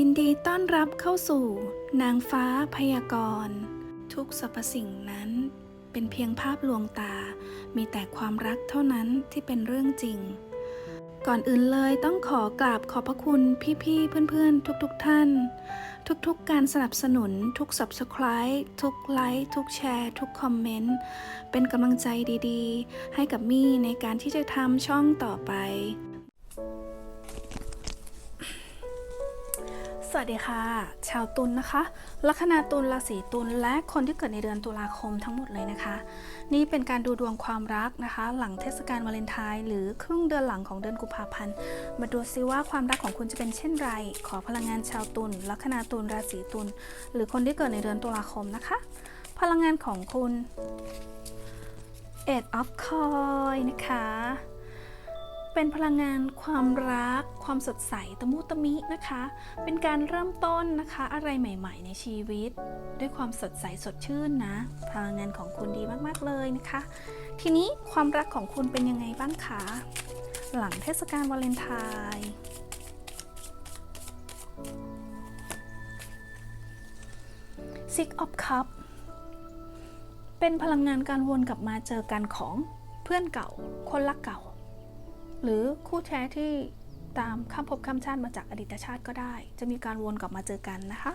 ยินดีต้อนรับเข้าสู่ นางฟ้าพยากรณ์ ทุกสรรพสิ่งนั้น เป็นเพียงภาพลวงตา มีแต่ความรักเท่านั้นที่เป็นเรื่องจริง ก่อนอื่นเลยต้องขอกราบขอบพระคุณพี่ๆเพื่อนๆ ทุกๆท่าน ทุกๆการสนับสนุน ทุก Subscribe ทุกไลค์ทุกแชร์ ทุกคอมเมนต์ เป็นกำลังใจดีๆ ให้กับมี่ในการที่จะทำช่องต่อไป วัสดีค่ะ ชาวตุลนนะคะลัคนาตุลราศีตุลและคนที่เกิดในเดือนตุลาคมทั้งหมดเลยนะคะ นี่เป็นการดูดวงความรักนะคะ หลังเทศกาลวาเลนไทน์หรือครึ่งเดือนหลังของเดือนกุมภาพันธ์มาดูซิว่าความรักของคุณจะเป็นเช่นไร ขอพลังงานชาวตุลลัคนาตุลราศีตุลหรือคนที่เกิดในเดือนตุลาคมนะคะ พลังงานของคุณ Eight of Coin นะคะ เป็นพลังงานความรัก ความสดใสตะมุตะมินะคะ เป็นการเริ่มต้นนะคะอะไรใหม่ ๆ ในชีวิต ด้วยความสดใสสดชื่นนะ พลังงานของคุณดีมากๆเลยนะคะ ทีนี้ความรักของคุณเป็นยังไงบ้างคะหลังเทศกาลวาเลนไทน์ Six of Cup เป็นพลังงานการวนกลับมาเจอกันของเพื่อนเก่า คนรักเก่า หรือคู่แท้ที่ตามข้ามภพข้ามชาติมาจากอดีตชาติก็ได้ จะมีการวนกลับมาเจอกันนะคะ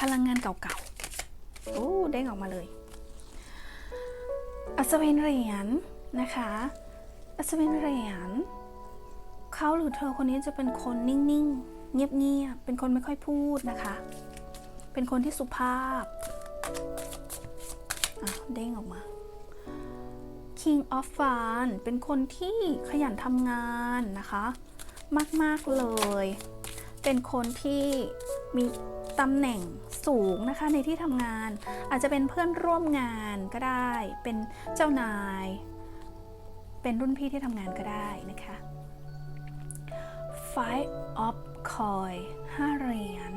พลังงานเก่าๆ โอ้เด้งออกมาเลย อัศวินเหรียญนะคะ อัศวินเหรียญเขาหรือเธอคนนี้จะเป็นคนนิ่งๆ เงียบๆ เป็นคนไม่ค่อยพูดนะคะ เป็นคนที่สุภาพ อะ เด้งออกมา King of Fun เป็นคนที่ขยันทำงานนะคะ มาก ๆ เลย เป็นคนที่มีตำแหน่งสูงนะคะในที่ทำงาน อาจจะเป็นเพื่อนร่วมงานก็ได้ เป็นเจ้านาย เป็นรุ่นพี่ที่ทำงานก็ได้นะคะ Five of Coin 5เหรียญ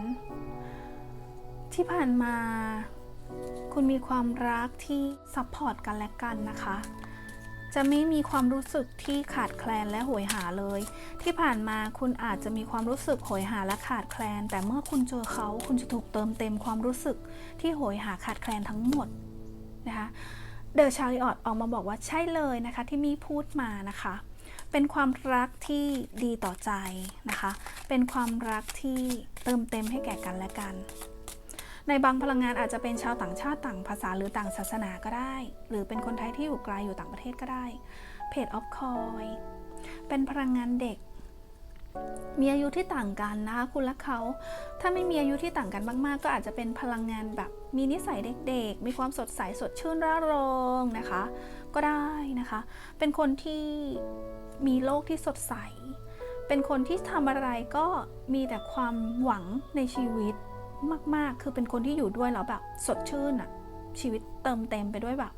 ที่ผ่านมาคุณมีความรักที่ซัพพอร์ตกันและกันนะคะ จะไม่มีความรู้สึกที่ขาดแคลนและโหยหาเลย ที่ผ่านมาคุณอาจจะมีความรู้สึกโหยหาและขาดแคลน แต่เมื่อคุณเจอเขาคุณจะถูกเติมเต็มความรู้สึกที่โหยหาขาดแคลนทั้งหมดนะคะเดอะชาริออตออกมาบอกว่าใช่เลยนะคะที่มีพูดมานะคะ เป็นความรักที่ดีต่อใจนะคะ เป็นความรักที่เติมเต็มให้แก่กันและกัน ในบางพลังงานอาจจะเป็นชาวต่างชาติต่างภาษาหรือต่างศาสนาก็ได้ หรือเป็นคนไทยที่อยู่ไกลอยู่ต่างประเทศก็ได้เพจออฟคอยเป็นพลังงานเด็ก มีอายุที่ต่างกันนะคะคุณและเขา ถ้าไม่มีอายุที่ต่างกันมาก ๆ ก็อาจจะเป็นพลังงานแบบมีนิสัยเด็ก ๆ มีความสดใสสดชื่นร่าเริงนะคะ ก็ได้นะคะ เป็นคนที่มีโลกที่สดใส เป็นคนที่ทำอะไรก็มีแต่ความหวังในชีวิต มาก ๆ คือเป็นคนที่อยู่ด้วยแล้วแบบสดชื่นอะชีวิตเติมเต็มไปด้วยแบบ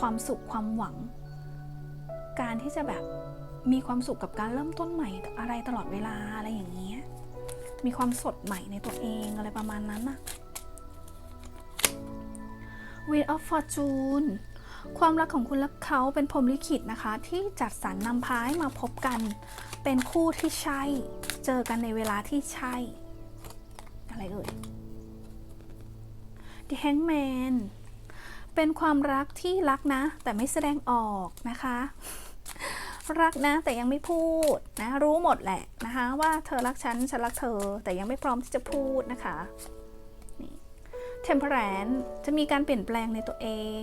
ความสุขความหวัง การที่จะแบบมีความสุขกับการเริ่มต้นใหม่อะไรตลอดเวลาอะไรอย่างเงี้ยมีความสดใหม่ในตัวเองอะไรประมาณนั้นอะ Wheel of Fortune ความรักของคุณและเขาเป็นพรหมลิขิตนะคะ ที่จัดสรรนำพาให้มาพบกัน เป็นคู่ที่ใช่ เจอกันในเวลาที่ใช่ อะไรเอ่ย The Hangman เป็นความรักที่รักนะ แต่ไม่แสดงออกนะคะ รักนะแต่ยังไม่พูดนะ รู้หมดแหละนะคะ ว่าเธอรักฉัน ฉันรักเธอ แต่ยังไม่พร้อมที่จะพูดนะคะนี่ Temperance จะมีการเปลี่ยนแปลงในตัวเอง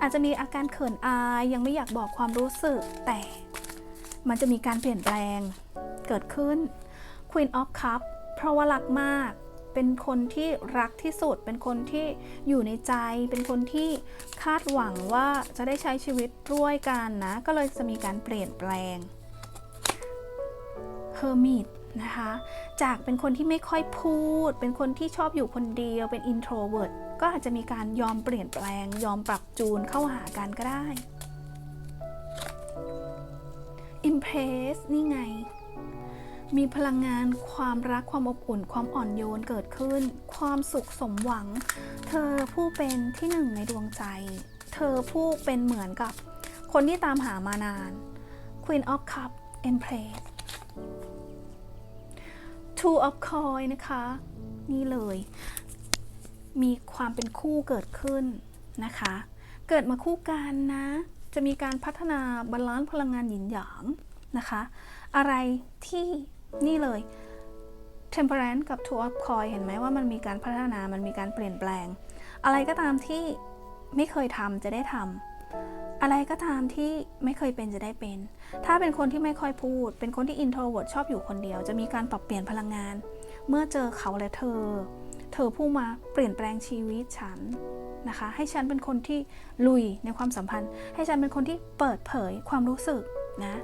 อาจจะมีอาการเขินอายยังไม่อยากบอกความรู้สึกแต่มันจะมีการเปลี่ยนแปลงเกิดขึ้น Queen of Cup เพราะว่ารักมาก เป็นคนที่รักที่สุด เป็นคนที่อยู่ในใจ เป็นคนที่คาดหวังว่าจะได้ใช้ชีวิตร่วมกันนะ ก็เลยจะมีการเปลี่ยนแปลง Hermit นะคะ จากเป็นคนที่ไม่ค่อยพูด เป็นคนที่ชอบอยู่คนเดียว เป็น introvert ก็อาจจะมีการยอมเปลี่ยนแปลง ยอมปรับจูนเข้าหากันก็ได้ Impress นี่ไง มีพลังงานความรักความอบอุ่น ความอ่อนโยนเกิดขึ้น ความสุขสมหวัง เธอผู้เป็นที่หนึ่งในดวงใจ เธอผู้เป็นเหมือนกับคนที่ตามหามานาน Queen of Cup Empress Two of Coin นะคะ นี่เลย มีความเป็นคู่เกิดขึ้นนะคะ เกิดมาคู่กันนะ จะมีการพัฒนาบาลานซ์พลังงานหยินหยางนะคะ อะไรที่ นี่เลย Temperance กับ Two of Coin เห็นไหมว่ามันมีการพัฒนา มันมีการเปลี่ยนแปลง อะไรก็ตามที่ไม่เคยทำจะได้ทำอะไรก็ตามที่ไม่เคยเป็นจะได้เป็น ถ้าเป็นคนที่ไม่ค่อยพูด เป็นคนที่ introvert ชอบอยู่คนเดียว จะมีการปรับเปลี่ยนพลังงาน เมื่อเจอเขาและเธอ เธอผู้มาเปลี่ยนแปลงชีวิตฉันนะคะ ให้ฉันเป็นคนที่ลุยในความสัมพันธ์ ให้ฉันเป็นคนที่เปิดเผยความรู้สึกนะ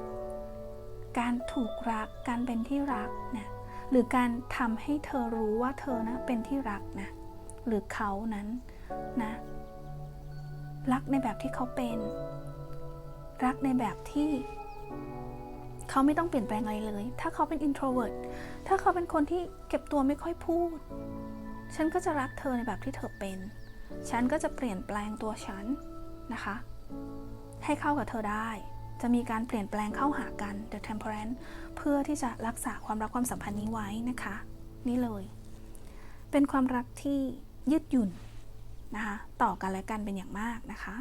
การถูกรัก การเป็นที่รักนะหรือการทำให้เธอรู้ว่าเธอนะเป็นที่รักนะหรือเขานั้นนะรักในแบบที่เขาเป็น รักในแบบที่ เขาไม่ต้องเปลี่ยนแปลงอะไรเลย ถ้าเขาเป็น introvert ถ้าเขาเป็นคนที่เก็บตัวไม่ค่อยพูด ฉันก็จะรักเธอในแบบที่เธอเป็น ฉันก็จะเปลี่ยนแปลงตัวฉันนะคะ ให้เข้ากับเธอได้ จะมีการเปลี่ยนแปลงเข้าหากัน The Temperance เพื่อที่จะรักษาความรักความสัมพันธ์นี้ไว้นะคะ นี่เลย เป็นความรักที่ยืดหยุ่นนะคะต่อกันและกันเป็นอย่างมากนะคะ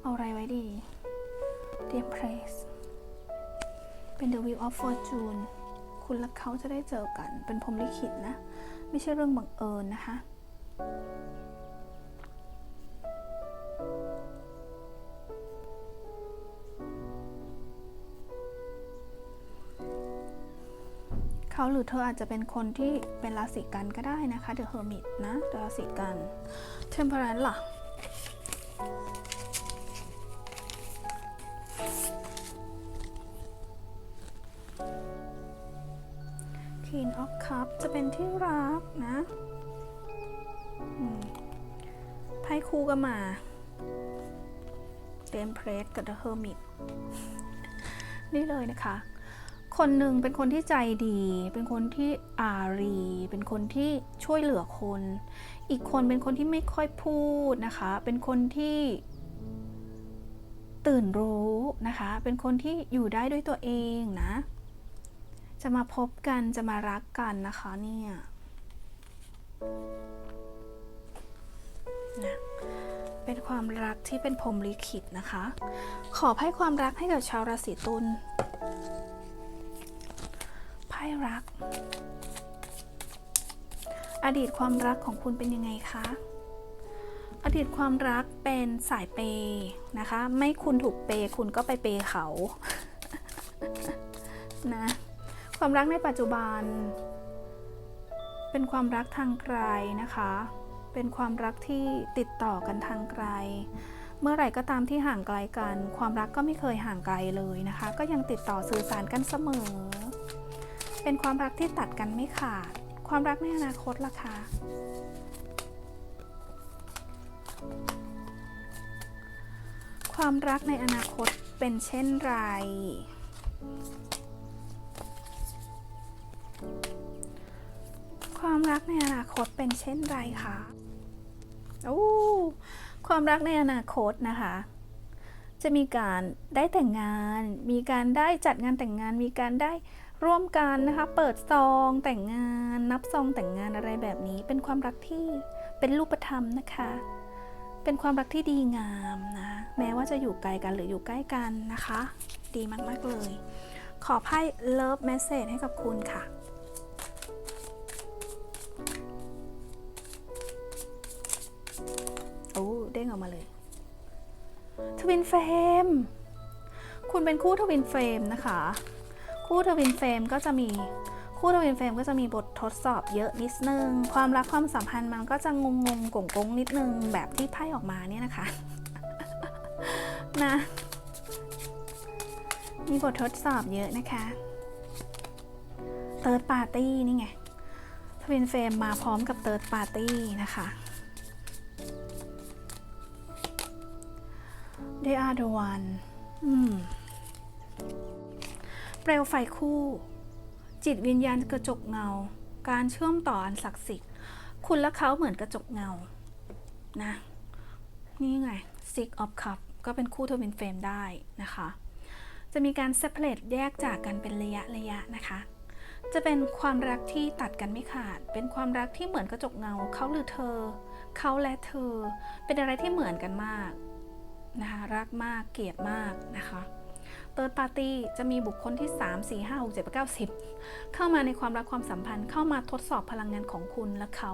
เอาอะไรไว้ดี The Empress เป็น The Wheel of Fortune คุณและเขาจะได้เจอกัน เป็นพรหมลิขิตนะ ไม่ใช่เรื่องบังเอิญนะคะ เขาหรือเธออาจจะเป็นคนที่เป็นราศีกันก็ได้นะคะ The Hermit นะราศีกัน Temperance ล่ะ Queen of Cup จะเป็นที่รักนะไพ่คู่ก็มา The Empress กับ The Hermit นี่เลยนะคะ คนหนึ่งเป็นคนที่ใจดี เป็นคนที่อารี เป็นคนที่ช่วยเหลือคน อีกคนเป็นคนที่ไม่ค่อยพูดนะคะ เป็นคนที่ตื่นรู้นะคะ เป็นคนที่อยู่ได้ด้วยตัวเองนะ จะมาพบกันจะมารักกันนะคะเนี่ยนะเป็นความรักที่เป็นพรมลิขิตนะคะ ขอให้ความรักให้กับชาวราศีตุล พ่รัก อดีตความรักของคุณเป็นยังไงคะ อดีตความรักเป็นสายเปย์นะคะ ไม่คุณถูกเปย์คุณก็ไปเปย์เขานะความรักในปัจจุบัน เป็นความรักทางไกลนะคะ เป็นความรักที่ติดต่อกันทางไกล เมื่อไหร่ก็ตามที่ห่างไกลกัน ความรักก็ไม่เคยห่างไกลเลยนะคะ ก็ยังติดต่อสื่อสารกันเสมอ เป็นความรักที่ตัดกันไม่ขาด ความรักในอนาคตล่ะคะความรักในอนาคตเป็นเช่นไร ความรักในอนาคตเป็นเช่นไรคะโอ้ความรักในอนาคตนะคะ จะมีการได้แต่งงาน มีการได้จัดงานแต่งงาน มีการได้ ร่วมกันนะคะเปิดซองแต่งงาน นับซองแต่งงานอะไรแบบนี้ เป็นความรักที่เป็นรูปธรรมนะคะ เป็นความรักที่ดีงามนะแม้ว่าจะอยู่ไกลกันหรืออยู่ใกล้กันนะคะ ดีมาก ๆ เลย ขอไพ่ Love Message ให้กับคุณค่ะโอ้เด้งออกมาเลยทวินเฟรมคุณเป็นคู่ทวินเฟรมนะคะ คู่ทวินเฟรมก็จะมีคู่ทวินเฟรมก็จะมีบททดสอบเยอะนิดนึง ความรักความสัมพันธ์มันก็จะงงงกงกงนิดนึงแบบที่ไพ่ออกมาเนี่ยนะคะ นะ มีบททดสอบเยอะนะคะเติร์ดปาร์ตี้นี่ไงทวินเฟรมมาพร้อมกับเติร์ดปาร์ตี้นะคะ They are the one อืม เปลวไฟคู่ จิตวิญญาณกระจกเงา การเชื่อมต่ออันศักดิ์สิทธิ์ คุณและเขาเหมือนกระจกเงา นะ นี่ไง Six of Cup ก็เป็นคู่ทวินเฟรมได้นะคะ จะมีการ separate แยกจากกันเป็นระยะระยะนะคะ จะเป็นความรักที่ตัดกันไม่ขาด เป็นความรักที่เหมือนกระจกเงา เขาหรือเธอ เขาและเธอ เป็นอะไรที่เหมือนกันมากนะคะ รักมาก เกลียดมากนะคะ เติร์ดปาร์ตี้จะมีบุคคลที่ 3 4 5 6 7 9 10 เข้ามาในความรักความสัมพันธ์เข้ามาทดสอบพลังงานของคุณและเขา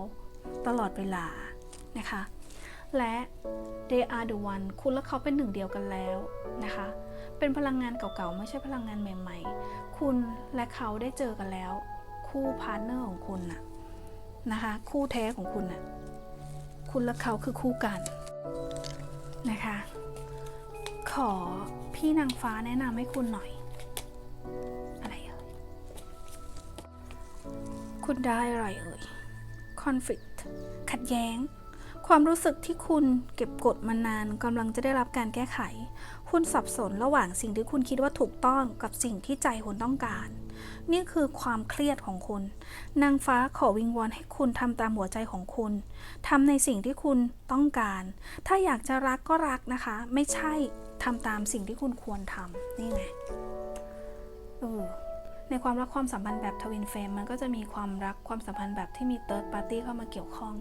ตลอดเวลานะคะ และ they are the one คุณและเขาเป็นหนึ่งเดียวกันแล้วนะคะ เป็นพลังงานเก่าๆ ไม่ใช่พลังงานใหม่ ๆ คุณและเขาได้เจอกันแล้ว คู่พาร์ทเนอร์ของคุณน่ะนะคะ คู่แท้ของคุณน่ะคุณและเขาคือคู่กันนะคะ ขอ พี่นางฟ้าแนะนำให้คุณหน่อย อะไรเอ่ย คุณได้อะไรเอ่ย conflict ขัดแย้ง ความรู้สึกที่คุณเก็บกดมานานกำลังจะได้รับการแก้ไข คุณสับสนระหว่างสิ่งที่คุณคิดว่าถูกต้องกับสิ่งที่ใจคุณต้องการ นี่คือความเครียดของคุณ นางฟ้าขอวิงวอนให้คุณทำตามหัวใจของคุณทำในสิ่งที่คุณต้องการ ถ้าอยากจะรักก็รักนะคะ ไม่ใช่ ทำตามสิ่งที่คุณควรทำนี่ไงเออในความรักความสัมพันธ์แบบทวินเฟรมมันก็จะมีความรักความสัมพันธ์แบบที่มีเติร์ดปาร์ตี้เข้ามาเกี่ยวข้อง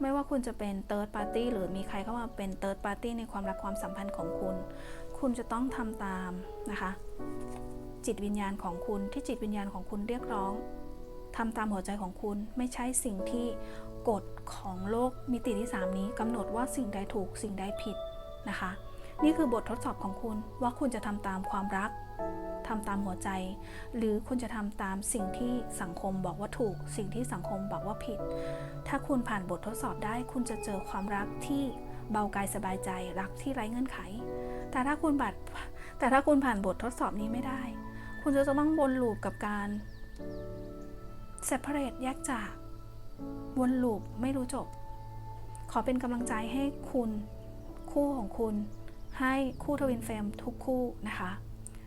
ไม่ว่าคุณจะเป็นเติร์ดปาร์ตี้หรือมีใครเข้ามาเป็นเติร์ดปาร์ตี้ในความรักความสัมพันธ์ของคุณ คุณจะต้องทำตามนะคะ จิตวิญญาณของคุณที่จิตวิญญาณของคุณเรียกร้องทำตามหัวใจของคุณไม่ใช่สิ่งที่กฎของโลกมิติที่ 3 นี้กำหนดว่าสิ่งใดถูกสิ่งใดผิดนะคะ นี่คือบททดสอบของคุณว่าคุณจะทำตามความรักทำตามหัวใจ หรือคุณจะทำตามสิ่งที่สังคมบอกว่าถูก สิ่งที่สังคมบอกว่าผิด ถ้าคุณผ่านบททดสอบได้ คุณจะเจอความรักที่เบากายสบายใจ รักที่ไร้เงื่อนไข แต่ถ้าคุณบัดแต่ถ้าคุณผ่านบททดสอบนี้ไม่ได้ คุณจะต้องวนลูปกับการ separate แยกจากวนลูปไม่รู้จบ ขอเป็นกำลังใจให้คุณ คู่ของคุณ ให้คู่ทวินเฟรมทุกคู่นะคะ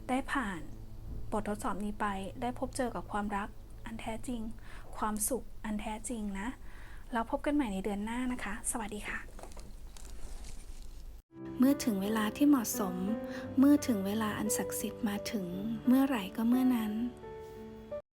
ได้ผ่านบททดสอบนี้ไป ได้พบเจอกับความรักอันแท้จริง ความสุขอันแท้จริงนะแล้วพบกันใหม่ในเดือนหน้านะคะ สวัสดีค่ะ เมื่อถึงเวลาที่เหมาะสม เมื่อถึงเวลาอันศักดิ์สิทธิ์มาถึง เมื่อไหร่ก็เมื่อนั้น